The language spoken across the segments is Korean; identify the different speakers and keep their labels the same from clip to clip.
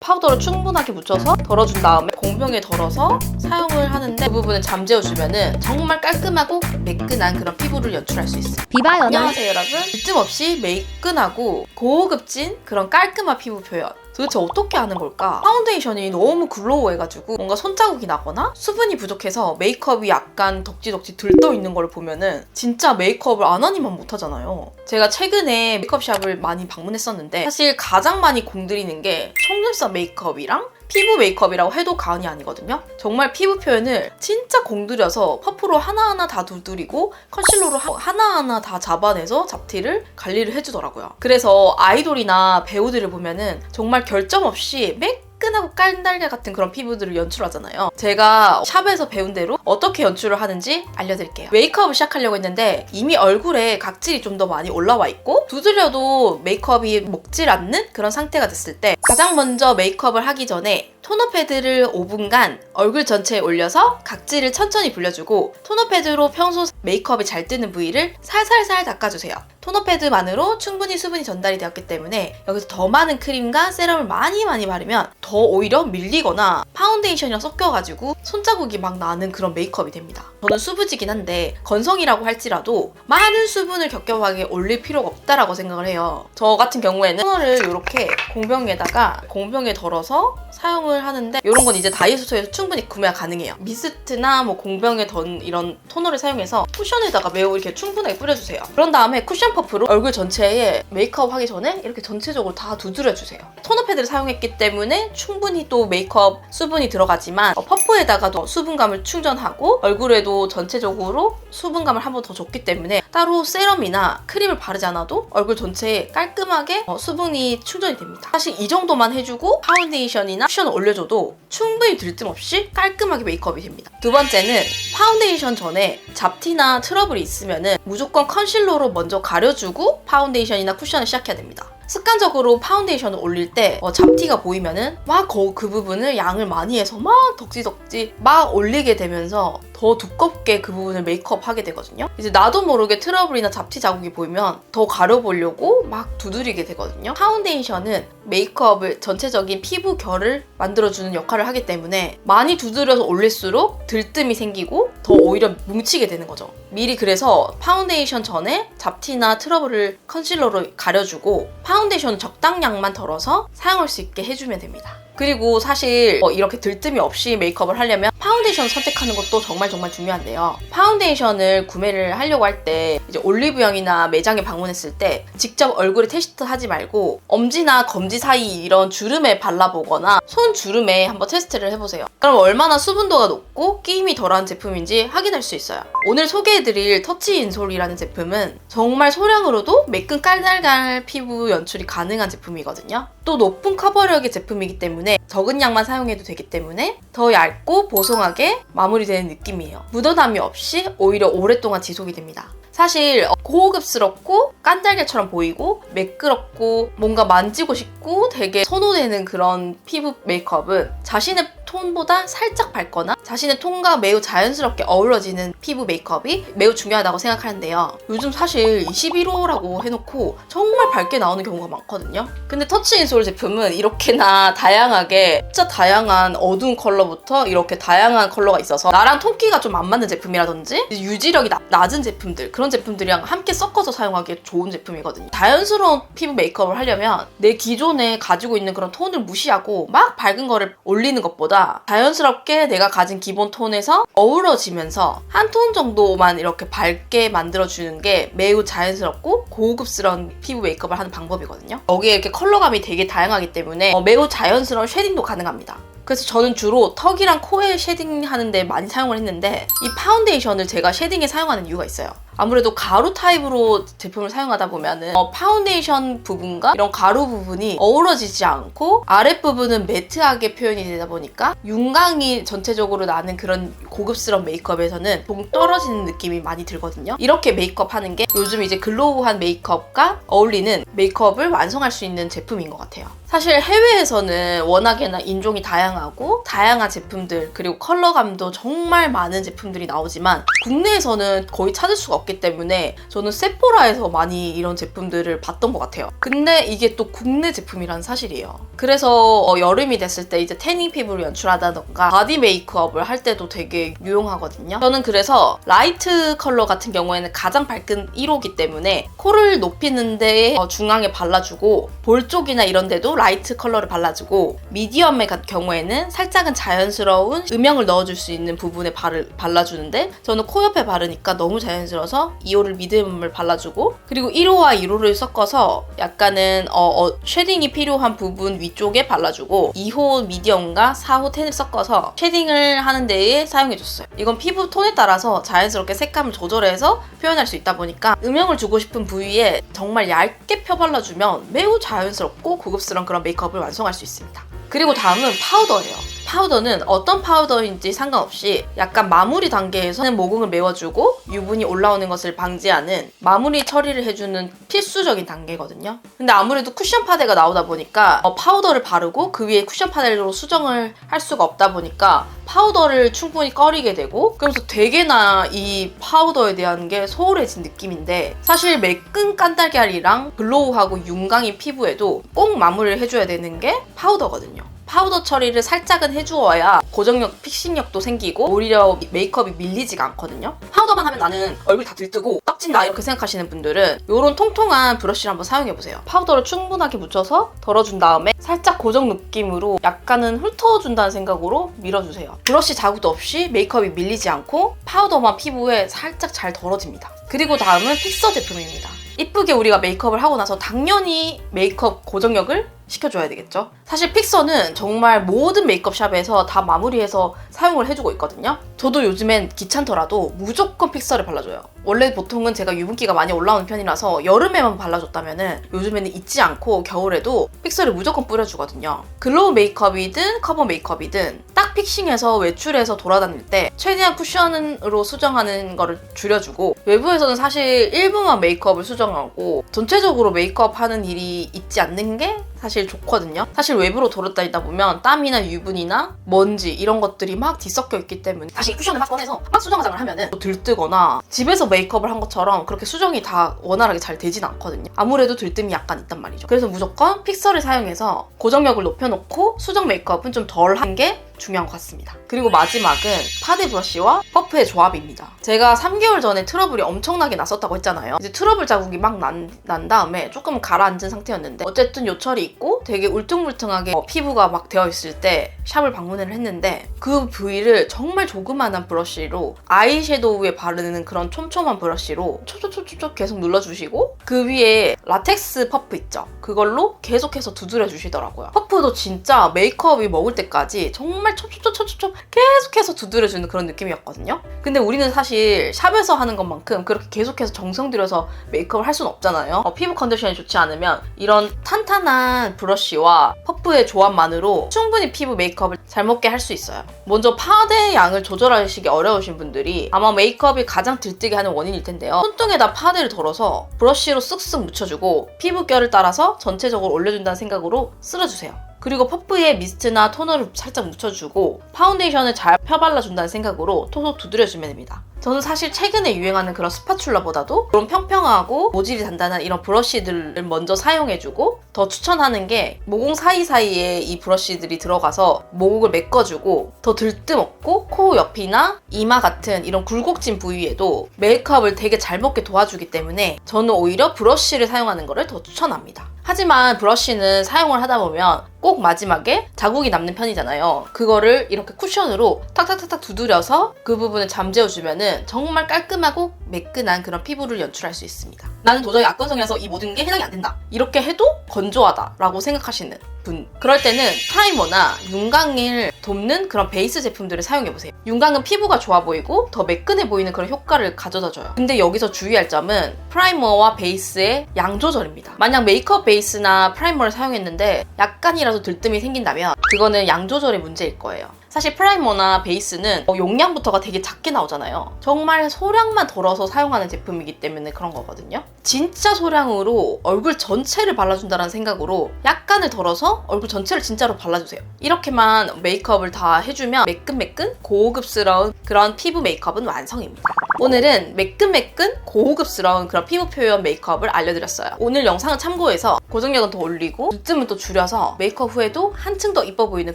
Speaker 1: 파우더를 충분하게 묻혀서 덜어준 다음에 공병에 덜어서 사용을 하는데 그 부분을 잠재워주면은 정말 깔끔하고 매끈한 그런 피부를 연출할 수 있어요.
Speaker 2: 비바 연화
Speaker 1: 안녕하세요 여러분. 틈 없이 매끈하고 고급진 그런 깔끔한 피부 표현. 도대체 어떻게 하는 걸까? 파운데이션이 너무 글로우해가지고 뭔가 손자국이 나거나 수분이 부족해서 메이크업이 약간 덕지덕지 들떠 있는 걸 보면은 진짜 메이크업을 안 하니만 못하잖아요. 제가 최근에 메이크업샵을 많이 방문했었는데 사실 가장 많이 공들이는 게 속눈썹 메이크업이랑 피부 메이크업이라고 해도 과언이 아니거든요. 정말 피부 표현을 진짜 공들여서 퍼프로 하나하나 다 두드리고 컨실러로 하- 하나하나 다 잡아내서 잡티를 관리를 해주더라고요. 그래서 아이돌이나 배우들을 보면은 정말 결점 없이 매끈하고 깔달걀 같은 그런 피부들을 연출하잖아요. 제가 샵에서 배운 대로 어떻게 연출을 하는지 알려드릴게요. 메이크업을 시작하려고 했는데 이미 얼굴에 각질이 좀 더 많이 올라와 있고 두드려도 메이크업이 먹질 않는 그런 상태가 됐을 때 가장 먼저 메이크업을 하기 전에 토너 패드를 5분간 얼굴 전체에 올려서 각질을 천천히 불려주고 토너 패드로 평소 메이크업이 잘 뜨는 부위를 살살살 닦아주세요. 토너 패드만으로 충분히 수분이 전달이 되었기 때문에 여기서 더 많은 크림과 세럼을 많이 많이 바르면 더 오히려 밀리거나 파운데이션이랑 섞여가지고 손자국이 막 나는 그런 메이크업이 됩니다. 저는 수부지긴 한데 건성이라고 할지라도 많은 수분을 격격하게 올릴 필요가 없다라고 생각을 해요. 저 같은 경우에는 토너를 이렇게 공병에다가 공병에 덜어서 사용을 하는데 이런 건 이제 다이소에서 충분히 구매가 가능해요. 미스트나 뭐 공병에 던 이런 토너를 사용해서 쿠션에다가 매우 이렇게 충분하게 뿌려주세요. 그런 다음에 쿠션 퍼프로 얼굴 전체에 메이크업 하기 전에 이렇게 전체적으로 다 두드려주세요. 토너 패드를 사용했기 때문에 충분히 또 메이크업 수분이 들어가지만 어, 퍼프에다 가도 수분감을 충전하고 얼굴에도 전체적으로 수분감을 한 번 더 줬기 때문에 따로 세럼이나 크림을 바르지 않아도 얼굴 전체에 깔끔하게 어, 수분이 충전이 됩니다. 사실 이 정도만 해주고 파운데이션이나 쿠션을 올려줘도 충분히 들뜸 없이 깔끔하게 메이크업이 됩니다. 두 번째는 파운데이션 전에 잡티나 트러블이 있으면은 무조건 컨실러로 먼저 가려주고 파운데이션이나 쿠션을 시작해야 됩니다. 습관적으로 파운데이션을 올릴 때 어, 잡티가 보이면은 막 그 부분을 양을 많이 해서 막 덕지덕지 막 올리게 되면서 더 두껍게 그 부분을 메이크업 하게 되거든요. 이제 나도 모르게 트러블이나 잡티 자국이 보이면 더 가려보려고 막 두드리게 되거든요. 파운데이션은 메이크업을 전체적인 피부 결을 만들어주는 역할을 하기 때문에 많이 두드려서 올릴수록 들뜸이 생기고 더 오히려 뭉치게 되는 거죠. 미리 그래서 파운데이션 전에 잡티나 트러블을 컨실러로 가려주고 파운데이션 적당량만 덜어서 사용할 수 있게 해주면 됩니다. 그리고 사실 어, 이렇게 들뜸이 없이 메이크업을 하려면 파운데이션 선택하는 것도 정말 정말 중요한데요. 파운데이션을 구매를 하려고 할 때 이제 올리브영이나 매장에 방문했을 때 직접 얼굴에 테스트하지 말고 엄지나 검지 사이 이런 주름에 발라보거나 손 주름에 한번 테스트를 해보세요. 그럼 얼마나 수분도가 높고 끼임이 덜한 제품인지 확인할 수 있어요. 오늘 소개해드릴 터치 인솔이라는 제품은 정말 소량으로도 매끈 깔달깔 피부 연출이 가능한 제품이거든요. 또 높은 커버력의 제품이기 때문에 적은 양만 사용해도 되기 때문에 더 얇고 보송하게 마무리되는 느낌이에요. 묻어남이 없이 오히려 오랫동안 지속이 됩니다. 사실 어, 고급스럽고 깐달걀처럼 보이고 매끄럽고 뭔가 만지고 싶고 되게 선호되는 그런 피부 메이크업은 자신의 톤보다 살짝 밝거나 자신의 톤과 매우 자연스럽게 어우러지는 피부 메이크업이 매우 중요하다고 생각하는데요. 요즘 사실 21호라고 해놓고 정말 밝게 나오는 경우가 많거든요. 근데 터치인솔 제품은 이렇게나 다양하게 진짜 다양한 어두운 컬러부터 이렇게 다양한 컬러가 있어서 나랑 톤기가 좀 안 맞는 제품이라든지 유지력이 나- 낮은 제품들 그런 제품들이랑 함께 섞어서 사용하기 좋은 제품이거든요. 자연스러운 피부 메이크업을 하려면 내 기존에 가지고 있는 그런 톤을 무시하고 막 밝은 거를 올리는 것보다 자연스럽게 내가 가진 기본 톤에서 어우러지면서 한 톤 정도만 이렇게 밝게 만들어주는 게 매우 자연스럽고 고급스러운 피부 메이크업을 하는 방법이거든요. 여기에 이렇게 컬러감이 되게 다양하기 때문에 어, 매우 자연스러운 쉐딩도 가능합니다. 그래서 저는 주로 턱이랑 코에 쉐딩 하는데 많이 사용을 했는데 이 파운데이션을 제가 쉐딩에 사용하는 이유가 있어요. 아무래도 가루 타입으로 제품을 사용하다 보면은 어, 파운데이션 부분과 이런 가루 부분이 어우러지지 않고 아랫부분은 매트하게 표현이 되다 보니까 윤광이 전체적으로 나는 그런 고급스러운 메이크업에서는 동 떨어지는 느낌이 많이 들거든요. 이렇게 메이크업 하는 게 요즘 이제 글로우한 메이크업과 어울리는 메이크업을 완성할 수 있는 제품인 것 같아요. 사실 해외에서는 워낙에나 인종이 다양하고 다양한 제품들 그리고 컬러감도 정말 많은 제품들이 나오지만 국내에서는 거의 찾을 수가 없기 때문에 저는 세포라에서 많이 이런 제품들을 봤던 것 같아요. 근데 이게 또 국내 제품이라는 사실이에요. 그래서 어, 여름이 됐을 때 이제 태닝 피부를 연출하다던가 바디 메이크업을 할 때도 되게 유용하거든요. 저는 그래서 라이트 컬러 같은 경우에는 가장 밝은 1호기 때문에 코를 높이는 데 어, 중앙에 발라주고 볼 쪽이나 이런 데도 라이트 컬러를 발라주고 미디엄의 가- 경우에는 살짝은 자연스러운 음영을 넣어줄 수 있는 부분에 바를, 발라주는데 저는 코 옆에 바르니까 너무 자연스러워서 2호를 미디엄을 발라주고 그리고 1호와 1호를 섞어서 약간은 어, 어, 쉐딩이 필요한 부분 위쪽에 발라주고 2호 미디엄과 4호 텐을 섞어서 쉐딩을 하는 데에 사용해줬어요. 이건 피부 톤에 따라서 자연스럽게 색감을 조절해서 표현할 수 있다 보니까 음영을 주고 싶은 부위에 정말 얇게 펴발라주면 매우 자연스럽고 고급스러운 그런 메이크업을 완성할 수 있습니다. 그리고 다음은 파우더예요. 파우더는 어떤 파우더인지 상관없이 약간 마무리 단계에서는 모공을 메워주고 유분이 올라오는 것을 방지하는 마무리 처리를 해주는 필수적인 단계거든요. 근데 아무래도 쿠션 파데가 나오다 보니까 어, 파우더를 바르고 그 위에 쿠션 파데로 수정을 할 수가 없다 보니까 파우더를 충분히 꺼리게 되고 그러면서 되게나 이 파우더에 대한 게 소홀해진 느낌인데 사실 매끈 깐달걀이랑 글로우하고 윤광인 피부에도 꼭 마무리를 해줘야 되는 게 파우더거든요. 파우더 처리를 살짝은 해주어야 고정력, 픽싱력도 생기고 오히려 메이크업이 밀리지가 않거든요. 파우더만 하면 나는 얼굴 다 들뜨고 떡진다 이렇게 생각하시는 분들은 이런 통통한 브러쉬를 한번 사용해보세요. 파우더를 충분하게 묻혀서 덜어준 다음에 살짝 고정 느낌으로 약간은 훑어준다는 생각으로 밀어주세요. 브러쉬 자국도 없이 메이크업이 밀리지 않고 파우더만 피부에 살짝 잘 덜어집니다. 그리고 다음은 픽서 제품입니다. 이쁘게 우리가 메이크업을 하고 나서 당연히 메이크업 고정력을 시켜줘야 되겠죠. 사실 픽서는 정말 모든 메이크업 샵에서 다 마무리해서 사용을 해주고 있거든요. 저도 요즘엔 귀찮더라도 무조건 픽서를 발라줘요. 원래 보통은 제가 유분기가 많이 올라오는 편이라서 여름에만 발라줬다면은 요즘에는 잊지 않고 겨울에도 픽서를 무조건 뿌려주거든요. 글로우 메이크업이든 커버 메이크업이든 딱 픽싱해서 외출해서 돌아다닐 때 최대한 쿠션으로 수정하는 거를 줄여주고 외부에서는 사실 일부만 메이크업을 수정하고 전체적으로 메이크업 하는 일이 있지 않는 게 사실 좋거든요. 사실 외부로 돌아다니다 보면 땀이나 유분이나 먼지 이런 것들이 막 뒤섞여 있기 때문에 다시 쿠션을 막 꺼내서 막 수정 화장을 하면은 또 들뜨거나 집에서 메이크업을 한 것처럼 그렇게 수정이 다 원활하게 잘 되진 않거든요. 아무래도 들뜸이 약간 있단 말이죠. 그래서 무조건 픽서를 사용해서 고정력을 높여놓고 수정 메이크업은 좀 덜한 게 중요한 것 같습니다. 그리고 마지막은 파데 브러쉬와 퍼프의 조합입니다. 제가 3개월 전에 트러블이 엄청나게 났었다고 했잖아요. 이제 트러블 자국이 막 난 난 다음에 조금 가라앉은 상태였는데 어쨌든 요철이 있고 되게 울퉁불퉁하게 어, 피부가 막 되어 있을 때 샵을 방문을 했는데 그 부위를 정말 조그만한 브러쉬로 아이섀도우에 바르는 그런 촘촘한 브러쉬로 촉촉촉촉 계속 눌러주시고 그 위에 라텍스 퍼프 있죠. 그걸로 계속해서 두드려 주시더라고요. 퍼프도 진짜 메이크업이 먹을 때까지 정말 촉촉촉촉촉 계속해서 두드려주는 그런 느낌이었거든요. 근데 우리는 사실 샵에서 하는 것만큼 그렇게 계속해서 정성 들여서 메이크업을 할 수는 없잖아요. 어, 피부 컨디션이 좋지 않으면 이런 탄탄한 브러쉬와 퍼프의 조합만으로 충분히 피부 메이크업을 잘 먹게 할 수 있어요. 먼저 파데의 양을 조절하시기 어려우신 분들이 아마 메이크업이 가장 들뜨게 하는 원인일 텐데요. 손등에다 파데를 덜어서 브러쉬로 쓱쓱 묻혀주고 피부결을 따라서 전체적으로 올려준다는 생각으로 쓸어주세요. 그리고 퍼프에 미스트나 토너를 살짝 묻혀주고 파운데이션을 잘 펴발라준다는 생각으로 톡톡 두드려주면 됩니다. 저는 사실 최근에 유행하는 그런 스파츌라보다도 그런 평평하고 모질이 단단한 이런 브러쉬들을 먼저 사용해주고 더 추천하는 게 모공 사이사이에 이 브러쉬들이 들어가서 모공을 메꿔주고 더 들뜸 없고 코 옆이나 이마 같은 이런 굴곡진 부위에도 메이크업을 되게 잘 먹게 도와주기 때문에 저는 오히려 브러쉬를 사용하는 것을 더 추천합니다. 하지만 브러쉬는 사용을 하다 보면 꼭 마지막에 자국이 남는 편이잖아요. 그거를 이렇게 쿠션으로 탁탁탁탁 두드려서 그 부분을 잠재워주면은 정말 깔끔하고 매끈한 그런 피부를 연출할 수 있습니다. 나는 도저히 악건성이라서 이 모든 게 해당이 안 된다. 이렇게 해도 건조하다라고 생각하시는 분. 그럴 때는 프라이머나 윤광을 돕는 그런 베이스 제품들을 사용해보세요. 윤광은 피부가 좋아 보이고 더 매끈해 보이는 그런 효과를 가져다 줘요. 근데 여기서 주의할 점은 프라이머와 베이스의 양 조절입니다. 만약 메이크업 베이스나 프라이머를 사용했는데 약간이라도 들뜸이 생긴다면 그거는 양 조절의 문제일 거예요. 사실 프라이머나 베이스는 어, 용량부터가 되게 작게 나오잖아요. 정말 소량만 덜어서 사용하는 제품이기 때문에 그런 거거든요. 진짜 소량으로 얼굴 전체를 발라준다는 생각으로 약간을 덜어서 얼굴 전체를 진짜로 발라주세요. 이렇게만 메이크업을 다 해주면 매끈매끈 고급스러운 그런 피부 메이크업은 완성입니다. 오늘은 매끈매끈 고급스러운 그런 피부 표현 메이크업을 알려드렸어요. 오늘 영상을 참고해서 고정력은 더 올리고 눈쯤은 또 줄여서 메이크업 후에도 한층 더 이뻐 보이는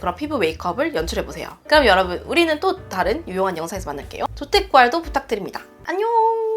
Speaker 1: 그런 피부 메이크업을 연출해보세요. 그럼 여러분 우리는 또 다른 유용한 영상에서 만날게요. 조택구알도 부탁드립니다. 안녕!